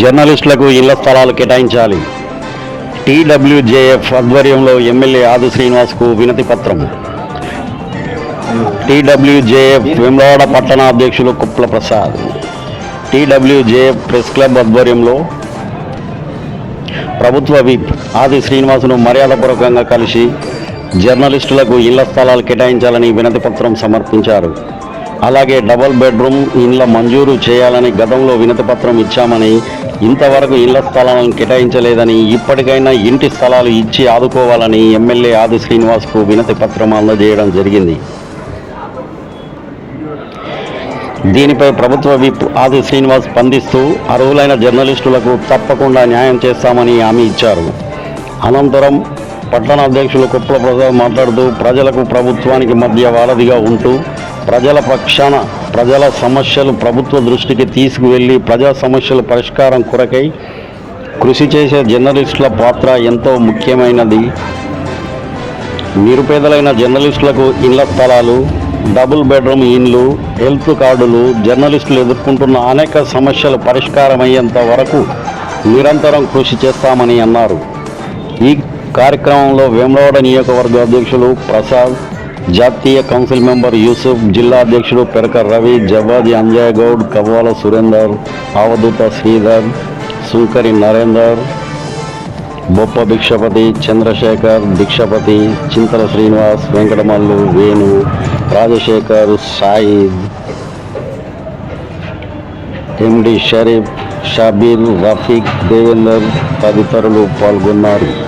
జర్నలిస్టులకు ఇళ్ళ స్థలాలు కేటాయించాలి. టీడబ్ల్యూజేఎఫ్ ఆధ్వర్యంలో ఎమ్మెల్యే ఆది శ్రీనివాస్కు వినతి పత్రం. టీడబ్ల్యూజేఎఫ్ వెమ్లవాడ పట్టణ అధ్యక్షులు Kupla Prasad. TWJF press club ఆధ్వర్యంలో ప్రభుత్వ విప్ ఆది శ్రీనివాసును మర్యాదపూర్వకంగా కలిసి జర్నలిస్టులకు ఇళ్ళ స్థలాలు కేటాయించాలని వినతి పత్రం సమర్పించారు. అలాగే డబుల్ బెడ్రూమ్ ఇండ్ల మంజూరు చేయాలని గతంలో వినతి పత్రం ఇచ్చామని ఇంతవరకు ఇళ్ళ స్థలాలను కేటాయించలేదని ఇప్పటికైనా ఇంటి స్థలాలు ఇచ్చి ఆదుకోవాలని ఎమ్మెల్యే ఆది శ్రీనివాస్కు వినతి పత్రం అందజేయడం జరిగింది. దీనిపై ప్రభుత్వ విప్ ఆది శ్రీనివాస్ స్పందిస్తూ అర్హులైన జర్నలిస్టులకు తప్పకుండా న్యాయం చేస్తామని హామీ ఇచ్చారు. అనంతరం పట్టణ అధ్యక్షులు కుప్పల ప్రసాద్ మాట్లాడుతూ ప్రజలకు ప్రభుత్వానికి మధ్య వారధిగా ఉంటూ ప్రజల పక్షాన ప్రజల సమస్యలు ప్రభుత్వ దృష్టికి తీసుకువెళ్ళి ప్రజా సమస్యల పరిష్కారం కొరకై కృషి చేసే జర్నలిస్టుల పాత్ర ఎంతో ముఖ్యమైనది. నిరుపేదలైన జర్నలిస్టులకు ఇళ్ళ స్థలాలు డబుల్ బెడ్రూమ్ ఇండ్లు హెల్త్ కార్డులు జర్నలిస్టులు ఎదుర్కొంటున్న అనేక సమస్యలు పరిష్కారమయ్యేంత వరకు నిరంతరం కృషి చేస్తామని అన్నారు. ఈ కార్యక్రమంలో వేమలవాడ నియోజకవర్గ అధ్యక్షులు ప్రసాద్ జాతీయ కౌన్సిల్ మెంబర్ యూసుఫ్ జిల్లా అధ్యక్షుడు పెరక రవి జవాది అంజయ్ గౌడ్ కవ్వాల సురేందర్ అవధూత శ్రీధర్ సుంకరి నరేందర్ బొప్ప భిక్షపతి చంద్రశేఖర్ భిక్షపతి చింతల శ్రీనివాస్ వెంకటమల్లు వేణు రాజశేఖర్ సాయిద్ ఎండి షరీఫ్ షాబీర్ రఫీక్ దేవేందర్ తదితరులు పాల్గొన్నారు.